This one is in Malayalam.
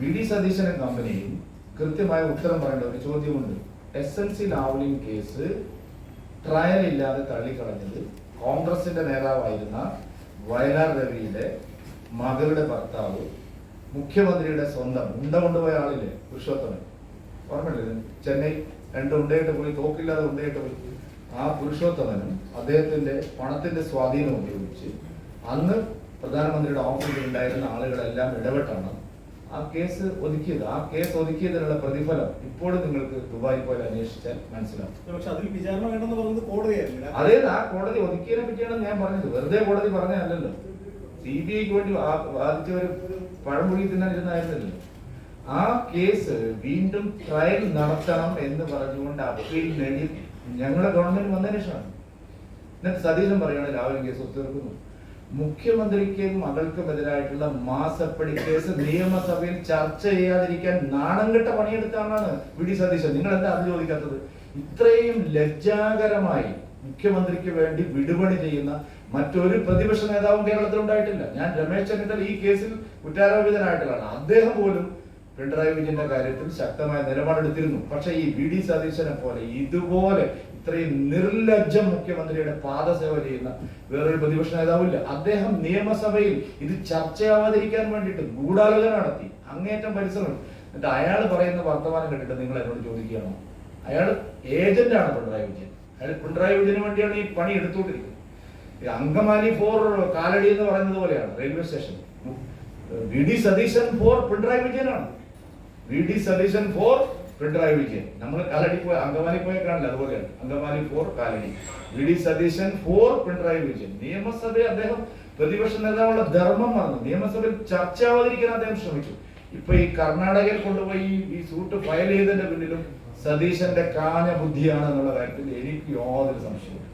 വി ഡി സതീശൻ എന്ന കമ്പനിയും കൃത്യമായ ഉത്തരം പറയേണ്ട ഒരു ചോദ്യമുണ്ട്. S L C Lavalin case trial ഇല്ലാതെ തള്ളിക്കളഞ്ഞത് കോൺഗ്രസിന്റെ നേതാവായിരുന്ന വയലാർ രവിയുടെ മകളുടെ ഭർത്താവ് മുഖ്യമന്ത്രിയുടെ സ്വന്തം ഉണ്ട കൊണ്ടുപോയ ആളില്ലേ പുരുഷോത്തമൻ. ഓർമ്മയില്ലേ? ചെന്നൈ രണ്ട് ഉണ്ടയിട്ട് പോയി തോക്കില്ലാതെ ഉണ്ടയിട്ട് പോയി. ആ പുരുഷോത്തമനും അദ്ദേഹത്തിന്റെ പണത്തിന്റെ സ്വാധീനം ഉപയോഗിച്ച് അന്ന് പ്രധാനമന്ത്രിയുടെ ഓഫീസിൽ ഉണ്ടായിരുന്ന ആളുകളെല്ലാം ഇടപെട്ടാണ് ആ കേസ് ഒതുക്കിയത് ആ കേസ് ഒതുക്കിയതിനുള്ള പ്രതിഫലം ഇപ്പോഴും നിങ്ങൾക്ക് ദുബായി പോലെ അന്വേഷിച്ചാൽ മനസ്സിലാവും. പക്ഷെ അതിൽ വിചാരണ വേണമെന്ന് പറയുന്നത് കോടതിയായിരുന്നു അതേ ആ കോടതി ഒതുക്കിയതിനെ പറ്റിയാണ് ഞാൻ പറഞ്ഞത്. വെറുതെ കോടതി പറഞ്ഞതല്ലല്ലോ. സി ബി ഐക്ക് വേണ്ടി വാ- വാദിച്ചവർ പഴമൊഴി തിന്നാനിരുന്നായിരുന്നല്ലോ ആ കേസ് വീണ്ടും ട്രയൽ നടത്തണം എന്ന് പറഞ്ഞുകൊണ്ട് അപ്പീൽ നേടി ഞങ്ങളുടെ ഗവൺമെന്റ് വന്നതിന് ശേഷമാണ്. എന്നിട്ട് സതീശൻ പറയുകയാണ് രാവിലെ കേസ് ഒത്തുതീർക്കുന്നു. മുഖ്യമന്ത്രിക്കും മകൾക്കുമെതിരായിട്ടുള്ള മാസപ്പടി കേസ് നിയമസഭയിൽ ചർച്ച ചെയ്യാതിരിക്കാൻ നാണംകെട്ട പണിയെടുത്താണ് വി ഡി സതീശൻ. നിങ്ങൾ എന്താ അത് ചോദിക്കാത്തത്? ഇത്രയും ലജ്ജാകരമായി മുഖ്യമന്ത്രിക്ക് വേണ്ടി വിടുപണി ചെയ്യുന്ന മറ്റൊരു പ്രതിപക്ഷ നേതാവും കേരളത്തിൽ ഉണ്ടായിട്ടില്ല. ഞാൻ രമേശ് ചെന്നിത്തല ഈ കേസിൽ കുറ്റാരോപിതനായിട്ടുള്ളതാണ്. അദ്ദേഹം പോലും പിണറായി വിജയന്റെ കാര്യത്തിൽ ശക്തമായ നിലപാടെടുത്തിരുന്നു. പക്ഷേ ഈ വി ഡി സതീശനെ പോലെ ഇതുപോലെ ഇത്രയും നിർലജ്ജ മുഖ്യമന്ത്രിയുടെ പാദസേവ ചെയ്യുന്ന വേറൊരു പ്രതിപക്ഷ നേതാവില്ല. അദ്ദേഹം നിയമസഭയിൽ ഇത് ചർച്ചയാവാതിരിക്കാൻ വേണ്ടിയിട്ട് ഗൂഢാലോചന നടത്തി. അങ്ങേറ്റം പരിശ്രമം. എന്നിട്ട് അയാൾ പറയുന്ന വർത്തമാനം കണ്ടിട്ട് നിങ്ങൾ എന്നോട് ചോദിക്കുകയാണോ? അയാൾ ഏജന്റാണ് പിണറായി വിജയൻ. അയാൾ പിണറായി വിജയന് വേണ്ടിയാണ് ഈ പണി എടുത്തുകൊണ്ടിരിക്കുന്നത്. അങ്കമാലി ഫോർ കാലടി എന്ന് പറയുന്നത് പോലെയാണ് railway station. V D Satheesan for Pinarayi വിജയനാണ്. V D Satheesan for Pinarayi Vijayan നമ്മൾ കാലടി പോയ അങ്കമാലി പോയ കാണില്ല അതുപോലെയാണ്. Angamaly for Kalady. V D Satheesan for Pinarayi Vijayan നിയമസഭയിൽ അദ്ദേഹം പ്രതിപക്ഷ നേതാവുള്ള ധർമ്മം മറന്നു. നിയമസഭയിൽ ചർച്ചയാവാതിരിക്കാൻ അദ്ദേഹം ശ്രമിച്ചു. ഇപ്പൊ ഈ കർണാടകയിൽ കൊണ്ടുപോയി ഈ സൂട്ട് ഫയൽ ചെയ്തതിന്റെ പിന്നിലും സതീശന്റെ കാഞ്ഞ ബുദ്ധിയാണ് എന്നുള്ള കാര്യത്തിൽ എനിക്ക് യാതൊരു സംശയവും